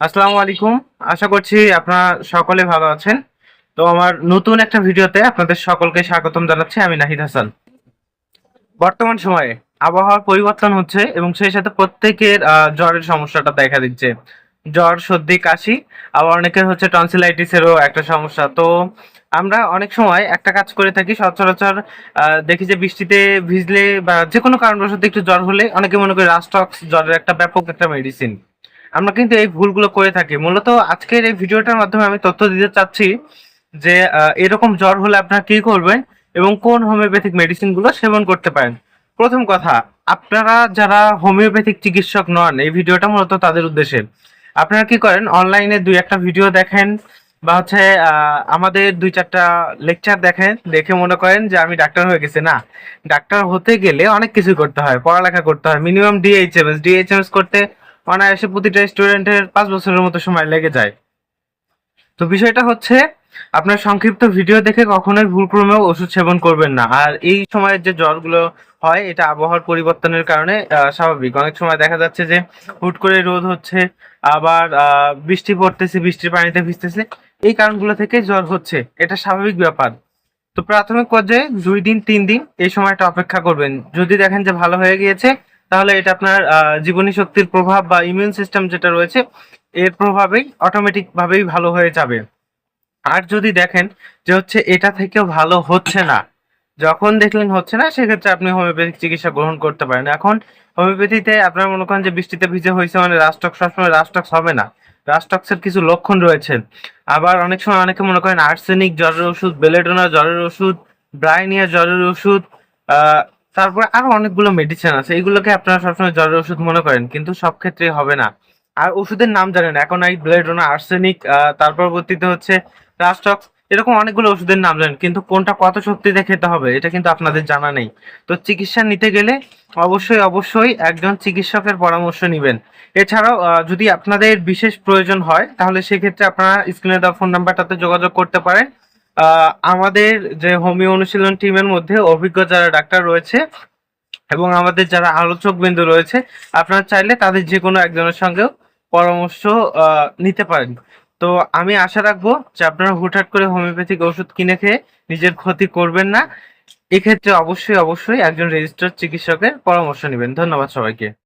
আসসালামু আলাইকুম। আশা করছি আপনারা সকলে ভালো আছেন। তো আমার নতুন একটা ভিডিওতে আপনাদের সকলকে স্বাগতম জানাচ্ছি। আমি নাহিদ হাসান। বর্তমান সময়ে আবহাওয়ার পরিবর্তন হচ্ছে এবং সেই সাথে প্রত্যেকের জ্বরের সমস্যাটা দেখা দিচ্ছে। জ্বর, সর্দি, কাশি, আবার অনেকের হচ্ছে টনসিলাইটিসেরও একটা সমস্যা। তো আমরা অনেক সময় একটা কাজ করে থাকি, সচরাচর দেখি যে বৃষ্টিতে ভিজলে বা যে কোনো কারণবশত একটু জ্বর হলে অনেকে মনে করে রাস্টক্স জ্বরের একটা ব্যাপক একটা মেডিসিন আমরা কিন্তু এই ভুলগুলো করে থাকি। মূলত আজকের এই ভিডিওটার মাধ্যমে আমি তথ্য দিতে চাচ্ছি যে এরকম জ্বর হলে আপনারা কি করবেন এবং কোন হোমিওপ্যাথিক মেডিসিনগুলো সেবন করতে পারেন? প্রথম কথা, আপনারা যারা হোমিওপ্যাথিক চিকিৎসক নন, এই ভিডিওটা মূলত তাদের উদ্দেশ্যে। আপনারা কি করেন, অনলাইনে দুই একটা ভিডিও দেখেন বা হচ্ছে আমাদের দুই চারটা লেকচার দেখেন, দেখে মনে করেন যে আমি ডাক্তার হয়ে গেছি। না, ডাক্তার হতে গেলে অনেক কিছু করতে হয়, পড়ালেখা করতে হয়, মিনিমাম ডিএইচএমএস ডিএইচএমএস করতে অনায়াসে প্রতিটা স্টুডেন্টের পাঁচ বছরের মতো সময় লেগে যায়। তো বিষয়টা হচ্ছে, আপনার সংক্ষিপ্ত ভিডিও দেখে কখনোই ভুলক্রমেও ওষুধ সেবন করবেন না। আর এই সময়ের যে জ্বরগুলো হয়, এটা আবহাওয়ার পরিবর্তনের কারণে স্বাভাবিক। অনেক সময় দেখা যাচ্ছে যে, হুট করে রোদ হচ্ছে, আবার বৃষ্টি পড়তেছে, বৃষ্টির পানিতে ভিজতেছে, এই কারণগুলো থেকে জ্বর হচ্ছে। এটা স্বাভাবিক ব্যাপার। তো প্রাথমিক পর্যায়ে দুই দিন, তিন দিন এই সময়টা অপেক্ষা করবেন। যদি দেখেন যে ভালো হয়ে গিয়েছে তাহলে এটা আপনার জীবনী শক্তির প্রভাব বা ইমিউন সিস্টেম যেটা রয়েছে, এর প্রভাবেই অটোমেটিক ভাবেই ভালো হয়ে যাবে। আর যদি দেখেন যে হচ্ছে এটা থেকেও ভালো হচ্ছে না, যখন দেখলেন হচ্ছে না, সেক্ষেত্রে আপনি হোমিওপ্যাথিক চিকিৎসা গ্রহণ করতে পারেন। এখন হোমিওপ্যাথিতে আপনার মনে করেন যে বৃষ্টিতে ভিজে হয়েছে মানে রাস্টক সবসময় রাস্টক্স হবে না। রাস্টক্সের কিছু লক্ষণ রয়েছে। আবার অনেক সময় অনেকে মনে করেন আর্সেনিক জ্বরের ওষুধ বেলেডোনা জ্বরের ওষুধ ব্রাইনিয়া জ্বরের ওষুধ তারপরে আরও অনেকগুলো মেডিসিন আছে, এগুলোকে আপনারা সবসময় জ্বরের ওষুধ মনে করেন, কিন্তু সব ক্ষেত্রে হবে না। আর ওষুধের নাম জানেন এখন এই ব্লেডোনা আর্সেনিক তার পরবর্তীতে হচ্ছে রাস্টক্স এরকম অনেকগুলো ওষুধের নাম জানেন, কিন্তু কোনটা কত শক্তিতে খেতে হবে, এটা কিন্তু আপনাদের জানা নেই। তো চিকিৎসা নিতে গেলে অবশ্যই অবশ্যই একজন চিকিৎসকের পরামর্শ নেবেন। এছাড়াও যদি আপনাদের বিশেষ প্রয়োজন হয়, তাহলে সেক্ষেত্রে আপনারা স্ক্রিনে দেওয়া ফোন নাম্বারটাতে যোগাযোগ করতে পারেন। আমাদের যে হোমিও অনুশীলন টিমের মধ্যে অভিজ্ঞ যারা ডাক্তার রয়েছে এবং আমাদের যারা আলোচক বিন্দু রয়েছে, আপনারা চাইলে তাদের যে কোনো একজনের সঙ্গেও পরামর্শ নিতে পারেন। তো আমি আশা রাখব যে আপনারা হুটহাট করে হোমিওপ্যাথিক ওষুধ কিনে খেয়ে নিজের ক্ষতি করবেন না। এক্ষেত্রে অবশ্যই অবশ্যই একজন রেজিস্টার্ড চিকিৎসকের পরামর্শ নেবেন। ধন্যবাদ সবাইকে।